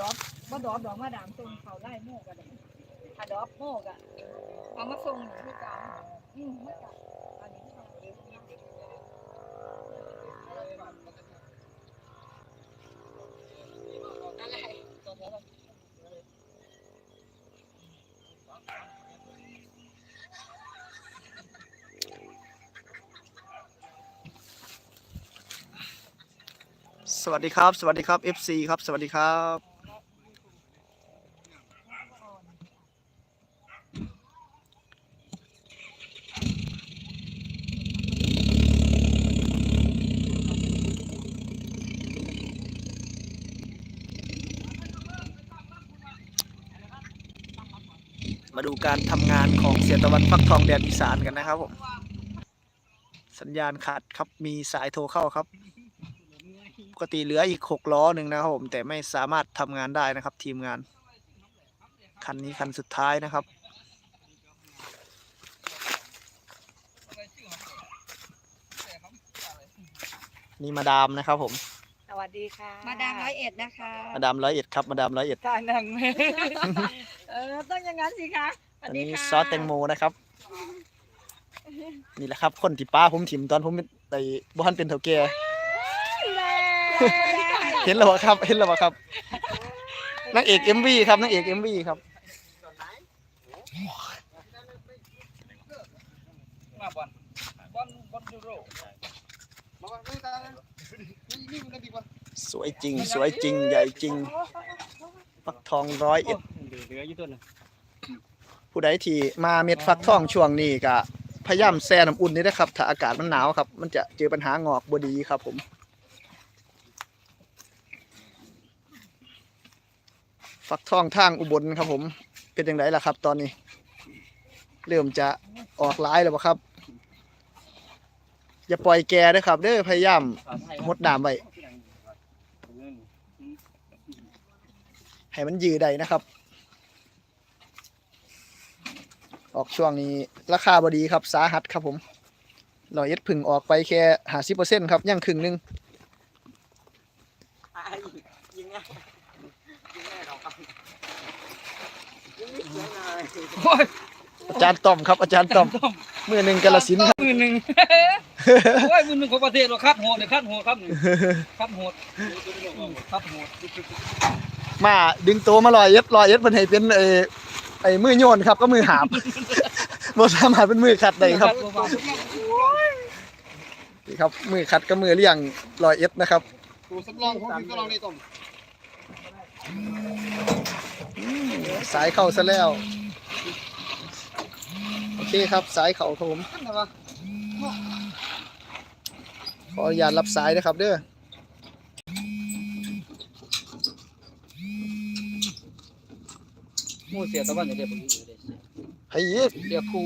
ดอปบ่ดอปดอกมาดามส่งเขาไล่โม่กันถ้าดอปโม่กะเอามาส่งอยู่ที่กลางอืมไม่กลับอันนี้เขาเองอะไรสวัสดีครับ สวัสดีครับ FC ครับ สวัสดีครับ มาดูการทำงานของเสียตะวันฟักทองแดนอีสานกันนะครับผม สัญญาณขาดครับมีสายโทรเข้าครับ ปกติเหลืออีกหกล้อหนึ่งนะครับผมแต่ไม่สามารถทำงานได้นะครับ ทีมงาน คันนี้คันสุดท้ายนะครับนี่มาดามนะครับผม สวัสดีค่ะ มาดามร้อยเอ็ดนะคะ มาดามร้อยเอ็ดครับ มาดามร้อยเอ็ดทางหนังเออต้องอย่างนั้นสิคะสวัอัสนดีนี้ค่ะซอสแตงโมนะครับ นี่แหละครับ คนที่ป้าผมถิ่มตอนผมไปบ้านเป็นเถาแก่เห็นแล้วบ่ครับเห็นแล้วบ่ครับนางเอกเอ็มวีครับนางเอกเอ็มวีครับมาบอลบอลบอลยูโรมาบอลนี่ตานี่นี่มันดีกว่าสวยจริง สวยจริงใหญ่จริงฟักทองร้อยเอ็ด เหลืออยู่ตัวนึงผู้ใดที่มาเม็ดฟักทองช่วงนี้ก็พยายามแช่น้ำอุ่นนี่นะครับ ถ้าอากาศมันหนาวครับ มันจะเจอปัญหางอกบดีครับ ผมฟักทองทางอุบลครับ ผม เป็นยังไงล่ะครับ ตอนนี้ เริ่มจะออกร้ายแล้วบ่ครับ อย่าปล่อยแกเด้อครับเด้อพยายามมดน้ำไว้ให้มันยืดได้นะครับ ออกช่วงนี้ราคาบดีครับสาหัสครับผมรอยเอ็ดพึ่งออกไปแค่หาสิเปอร์เซ็นต์ครับยังครึ่งหนึงยิงง่ายยิงง่ายเราครับยิงไม่เสียนายโอ้ยอาจารย์ต้อมครับอาจารย์ต้อมมือหนึ่งกาลสินธุ์ครับมือหนึ่งโอ้ยมือหนึ่งของประเทศเราคัดโหดเลยคัดโหดครับคัดโหดคัดโหดมาดึงตัวมาลอยเอ็ดลอยเอ็ดเป็นให้เป็นไอ้ ไอ้มือโยนครับก็มือหาบบ่สามารถเป็นมือขัดได้ครับนี่ครับ มือขัดก็มือเลี้ยงลอยเอ็ดนะครับตัวสำรองของพี่ก็ลองได้ต้มสายเข้าซะแล้ว โอเคครับสายเข้าครับผมขึ้นนะวะขออนุญาตรับสายนะครับเด้อ มูเสียตะวันเดี๋ยวผมอยู่เลยให้อีกเดี๋ยวครู